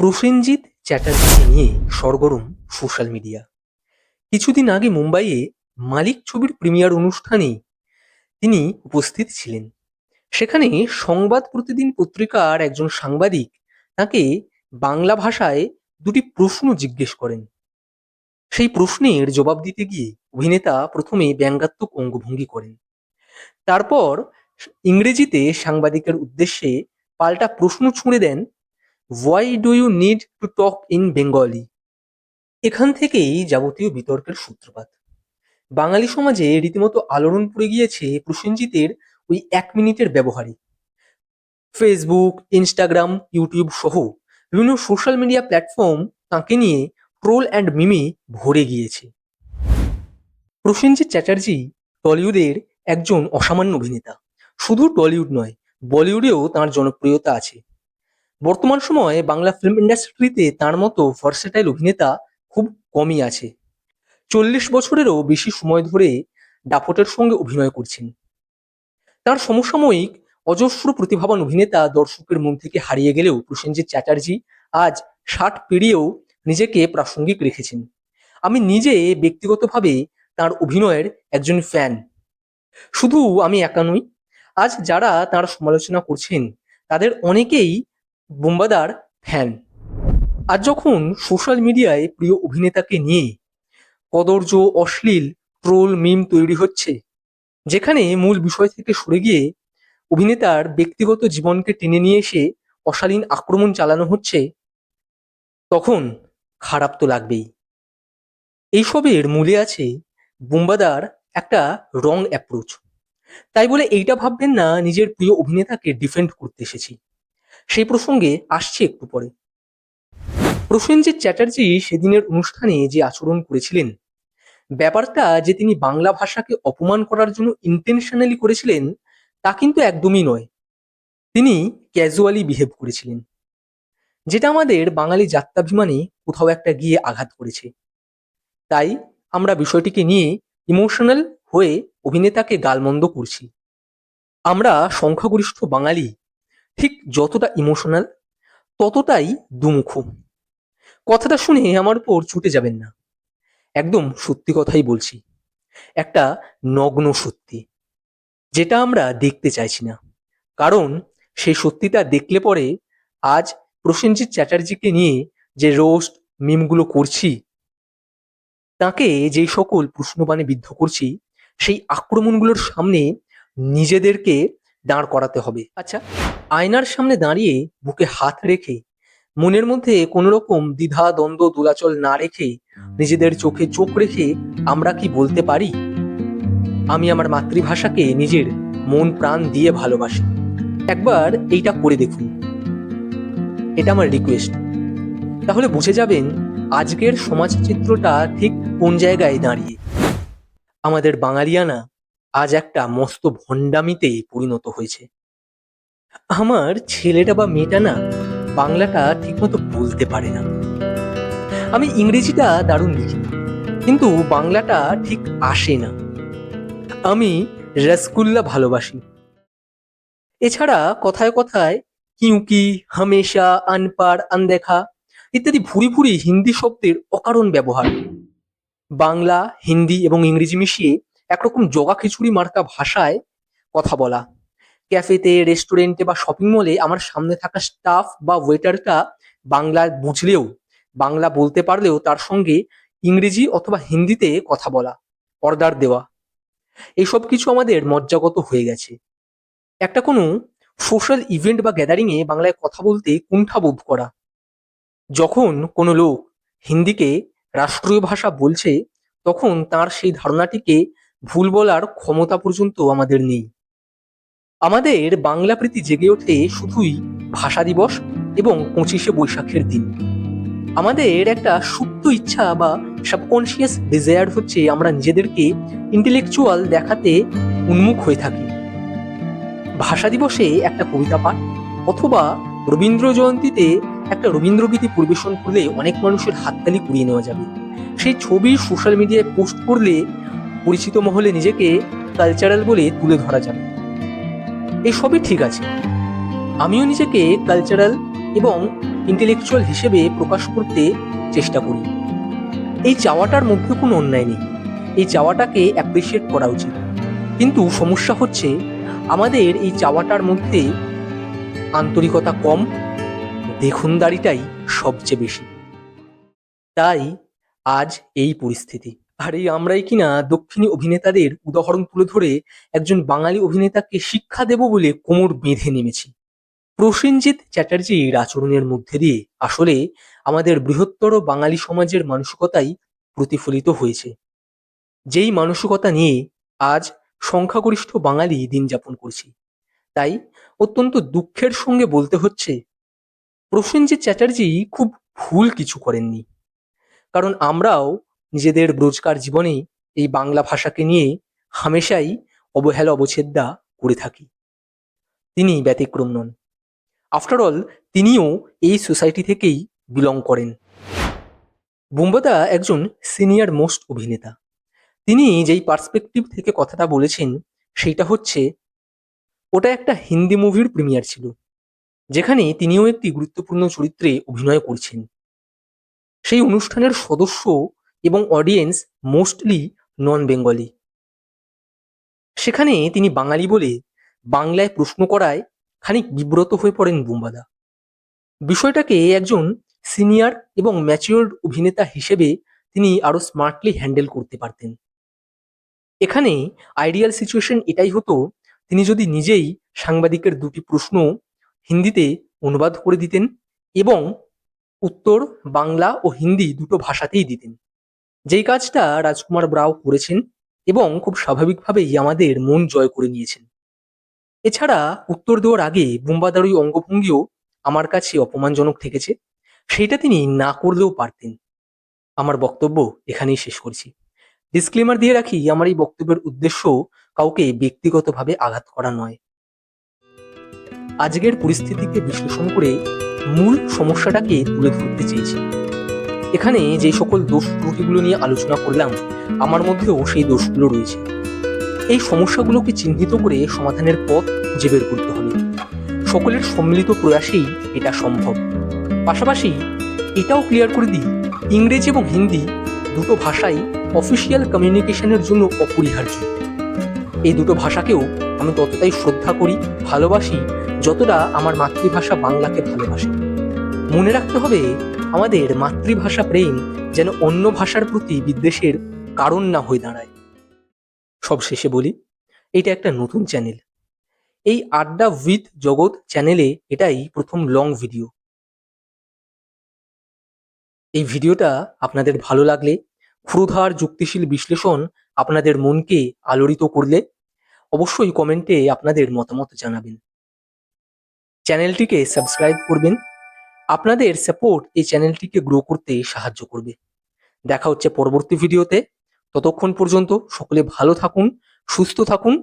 প্রসেনজিৎ চ্যাটার্জিকে নিয়ে সরগরম social media. কিছুদিন আগে মুম্বাইয়ে মালিক ছবির প্রিমিয়ার অনুষ্ঠানে তিনি উপস্থিত ছিলেন। সেখানে সংবাদ প্রতিদিন পত্রিকার একজন সাংবাদিক তাকে বাংলা ভাষায় দুটি প্রশ্ন জিজ্ঞেস করেন। সেই প্রশ্নের জবাব দিতে গিয়ে অভিনেতা প্রথমে ব্যঙ্গাত্মক অঙ্গভঙ্গি করেন। তারপর ইংরেজিতে সাংবাদিকের উদ্দেশ্যে পাল্টা প্রশ্ন ছুঁড়ে দেন why do you need to talk in Bengali এখান থেকেই যাবতীয় বিতর্কের সূত্রপাত। বাঙালি সমাজে রীতিমতো আলোড়ন পড়ে গিয়েছে প্রসেনজিতের ওই এক মিনিটের ব্যবহারে। ফেসবুক ইনস্টাগ্রাম ইউটিউব সহ বিভিন্ন সোশ্যাল মিডিয়া প্ল্যাটফর্ম তাঁকে নিয়ে ট্রোল অ্যান্ড মিমি ভরে গিয়েছে। প্রসেনজিৎ চ্যাটার্জি টলিউডের একজন অসামান্য অভিনেতা। শুধু টলিউড নয়, বলিউডেও তাঁর জনপ্রিয়তা আছে। বর্তমান সময়ে বাংলা ফিল্ম ইন্ডাস্ট্রিতে তার মতো ভার্সেটাইল অভিনেতা খুব কমই আছে। চল্লিশ বছরেরও বেশি সময় ধরে দাপটের সঙ্গে অভিনয় করছেন। তার সমসাময়িক অজস্র প্রতিভাবান অভিনেতা দর্শকের মন থেকে হারিয়ে গেলেও প্রসেনজিৎ চ্যাটার্জি আজ ষাট পেরিয়েও নিজেকে প্রাসঙ্গিক রেখেছেন। আমি নিজে ব্যক্তিগতভাবে তার অভিনয়ের একজন ফ্যান শুধু আমি একা নই, আজ যারা তার সমালোচনা করছেন, তাদের অনেকেই বোম্বাদার ফ্যান। আর যখন সোশ্যাল মিডিয়ায় প্রিয় অভিনেতাকে নিয়ে কদর্য, অশ্লীল, ট্রোল, মিম তৈরি হচ্ছে, যেখানে মূল বিষয় থেকে সরে গিয়ে অভিনেতার ব্যক্তিগত জীবনকে টেনে নিয়ে এসে অশালীন আক্রমণ চালানো হচ্ছে, তখন খারাপ তো লাগবেই। এইসবের মূলে আছে বুম্বাদার একটা রং অ্যাপ্রোচ তাই বলে এইটা ভাববেন না, নিজের প্রিয় অভিনেতাকে ডিফেন্ড করতে এসেছি। সেই প্রসঙ্গে আসছে একটু পরে। প্রসেনজিৎ চ্যাটার্জি সেদিনের অনুষ্ঠানে যে আচরণ করেছিলেন, ব্যাপারটা যে তিনি বাংলা ভাষাকে অপমান করার জন্য ইন্টেনশনালি করেছিলেন, তা কিন্তু একদমই নয়। তিনি ক্যাজুয়ালি বিহেভ করেছিলেন, যেটা আমাদের বাঙালি যাত্রাভিমানে কোথাও একটা গিয়ে আঘাত করেছে। তাই আমরা বিষয়টিকে নিয়ে ইমোশনাল হয়ে অভিনেতাকে গালমন্দ করছি। আমরা সংখ্যাগরিষ্ঠ বাঙালি ঠিক যতটা ইমোশনাল ততটাই দুমুখ। কথাটা শুনে আমার উপর ছুটে যাবেন না। একদম সত্যি কথাই বলছি। একটা নগ্ন সত্যি, যেটা আমরা দেখতে চাইছি না। কারণ সেই সত্যিটা দেখলে পরে আজ প্রসেনজিৎ চ্যাটার্জিকে নিয়ে যে রোস্ট মিমগুলো করছি, তাকে যেই সকল প্রশ্নবাণে বিদ্ধ করছি, সেই আক্রমণগুলোর সামনে নিজেদেরকে দাঁড় করাতে হবে। আচ্ছা। আয়নার সামনে দাঁড়িয়ে বুকে হাত রেখে মনের মধ্যে কোনো রকম দ্বিধা দ্বন্দ্ব দোলাচল না রেখে নিজেদের চোখে চোখ রেখে আমরা কি বলতে পারি? আমি আমার মাতৃভাষাকে নিজের মন প্রাণ দিয়ে ভালোবাসি। একবার এইটা করে দেখুন। এটা আমার রিকোয়েস্ট তাহলে বুঝে যাবেন আজকের সমাজ চিত্রটা ঠিক কোন জায়গায় দাঁড়িয়ে। আমাদের বাঙালিয়ানা আজ একটা মস্ত ভণ্ডামিতে পরিণত হয়েছে। আমার ছেলেটা বা মেয়েটা না বাংলাটা ঠিকমতো বলতে পারে না। আমি ইংরেজিটা দারুণ লিখি, কিন্তু বাংলাটা ঠিক আসে না। আমি রসগুল্লা ভালোবাসি। এছাড়া কথায় কথায় কিউকি, হামেশা আনপার আনদেখা ইত্যাদি ভুরি ভুরি হিন্দি শব্দের অকারণ ব্যবহার। বাংলা, হিন্দি এবং ইংরেজি মিশিয়ে একরকম জগা খিচুড়ি মার্কা ভাষায় কথা বলা। ক্যাফেতে, রেস্টুরেন্টে বা শপিং মলে আমার সামনে থাকা স্টাফ বা ওয়েটারটা বাংলা বুঝলেও, বাংলা বলতে পারলেও তার সঙ্গে ইংরেজি অথবা হিন্দিতে কথা বলা, অর্ডার দেওয়া। এইসব কিছু আমাদের মজ্জাগত হয়ে গেছে। একটা কোনো সোশ্যাল ইভেন্ট বা গ্যাদারিংয়ে বাংলায় কথা বলতে কুণ্ঠাবোধ করা। যখন কোনো লোক হিন্দিকে রাষ্ট্রীয় ভাষা বলছে, তখন তার সেই ধারণাটিকে ভুল বলার ক্ষমতা পর্যন্ত আমাদের নেই। আমাদের বাংলা প্রীতি জেগে ওঠে শুধুই ভাষা দিবস এবং পঁচিশে বৈশাখের দিন। আমাদের একটা সুপ্ত ইচ্ছা বা সাবকনসিয়াস ডিজায়ার হচ্ছে আমরা নিজেদেরকে ইন্টেলেকচুয়াল দেখাতে উন্মুখ হয়ে থাকি। ভাষা দিবসে একটা কবিতা পাঠ অথবা রবীন্দ্র জয়ন্তীতে একটা রবীন্দ্রগীতি পরিবেশন করলে অনেক মানুষের হাততালি কুড়িয়ে নেওয়া যাবে। সেই ছবি সোশ্যাল মিডিয়ায় পোস্ট করলে পরিচিত মহলে নিজেকে কালচারাল বলে তুলে ধরা যাবে। এই সবই ঠিক আছে। আমিও নিজেকে কালচারাল এবং ইন্টেলেকচুয়াল হিসেবে প্রকাশ করতে চেষ্টা করি। এই চাওয়াটার মধ্যে কোনো অন্যায় নেই। এই চাওয়াটাকে অ্যাপ্রিসিয়েট করা উচিত। কিন্তু সমস্যা হচ্ছে, আমাদের এই চাওয়াটার মধ্যে আন্তরিকতা কম, দেখুনদারিটাই সবচেয়ে বেশি। তাই আজ এই পরিস্থিতি। আর এই আমরাই কিনা দক্ষিণী অভিনেতাদের উদাহরণ তুলে ধরে একজন বাঙালি অভিনেতাকে শিক্ষা দেব বলে কোমর বেঁধে নেমেছি। প্রসেনজিৎ চ্যাটার্জির আচরণের মধ্যে দিয়ে আসলে আমাদের বৃহত্তর বাঙালি সমাজের মানসিকতাই প্রতিফলিত হয়েছে। যেই মানসিকতা নিয়ে আজ সংখ্যাগরিষ্ঠ বাঙালি দিন যাপন করছি, তাই অত্যন্ত দুঃখের সঙ্গে বলতে হচ্ছে, প্রসেনজিৎ চ্যাটার্জি খুব ভুল কিছু করেননি। কারণ আমরাও নিজেদের রোজকার জীবনে এই বাংলা ভাষাকে নিয়ে হামেশাই অবহেলা অবছেদ্যা করে থাকি। তিনি ব্যতিক্রম নন। আফটার অল তিনিও এই সোসাইটি থেকেই বিলং করেন। বুম্বাদা একজন সিনিয়র মোস্ট অভিনেতা। তিনি যেই পার্সপেক্টিভ থেকে কথাটা বলেছেন, সেইটা হচ্ছে, ওটা একটা হিন্দি মুভির প্রিমিয়ার ছিল, যেখানে তিনিও একটি গুরুত্বপূর্ণ চরিত্রে অভিনয় করছেন। সেই অনুষ্ঠানের সদস্য এবং অডিয়েন্স মোস্টলি নন বেঙ্গলি সেখানে তিনি বাঙালি বলে বাংলায় প্রশ্ন করায় খানিক বিব্রত হয়ে পড়েন বুম্বাদা। বিষয়টাকে একজন সিনিয়র এবং ম্যাচিওর অভিনেতা হিসেবে তিনি আরও স্মার্টলি হ্যান্ডেল করতে পারতেন। এখানে আইডিয়াল সিচুয়েশন এটাই হতো, তিনি যদি নিজেই সাংবাদিকের দুটি প্রশ্ন হিন্দিতে অনুবাদ করে দিতেন এবং উত্তর, বাংলা ও হিন্দি দুটো ভাষাতেই দিতেন। যেই কাজটা রাজকুমার ব্রাউ করেছেন এবং খুব স্বাভাবিকভাবেই আমাদের মন জয় করে নিয়েছেন। এছাড়া উত্তর দেওয়ার আগে বুম্বাদার ওই অঙ্গভঙ্গিও আমার কাছে অপমানজনক ঠেকেছে সেইটা তিনি না করলেও পারতেন। আমার বক্তব্য এখানেই শেষ করছি। ডিসক্লেমার দিয়ে রাখি, আমার এই বক্তব্যের উদ্দেশ্য কাউকে ব্যক্তিগতভাবে আঘাত করা নয়। আজকের পরিস্থিতিকে বিশ্লেষণ করে মূল সমস্যাটাকে তুলে ধরতে চেয়েছি। এখানে যে সকল দোষ ত্রুটিগুলো নিয়ে আলোচনা করলাম, আমার মধ্যেও সেই দোষগুলো রয়েছে। এই সমস্যাগুলোকে চিহ্নিত করে সমাধানের পথ খুঁজে বের করতে হবে। সকলের সম্মিলিত প্রয়াসেই এটা সম্ভব। পাশাপাশি এটাও ক্লিয়ার করে দিই, ইংরেজি এবং হিন্দি দুটো ভাষাই অফিসিয়াল কমিউনিকেশনের জন্য অপরিহার্য। এই দুটো ভাষাকেও আমি ততটাই শ্রদ্ধা করি, ভালোবাসি, যতটা আমার মাতৃভাষা বাংলাকে ভালোবাসি। মনে রাখতে হবে আমাদের মাতৃভাষা প্রেম যেন অন্য ভাষার প্রতি বিদ্বেষের কারণ না হয়ে দাঁড়ায়। সব শেষে বলি, এটা একটা নতুন চ্যানেল এই আড্ডা উইথ জগৎ চ্যানেলে এটাই প্রথম লং ভিডিও এই ভিডিওটা আপনাদের ভালো লাগলে ক্ষুধার যুক্তিশীল বিশ্লেষণ আপনাদের মনকে আলোড়িত করলে অবশ্যই কমেন্টে আপনাদের মতামত জানাবেন। চ্যানেলটিকে সাবস্ক্রাইব করবেন আপনাদের সাপোর্ট এই চ্যানেলটিকে গ্রো করতে সাহায্য করবে। দেখা হচ্ছে পরবর্তী ভিডিওতে ততক্ষণ পর্যন্ত সকলে ভালো থাকুন, সুস্থ থাকুন।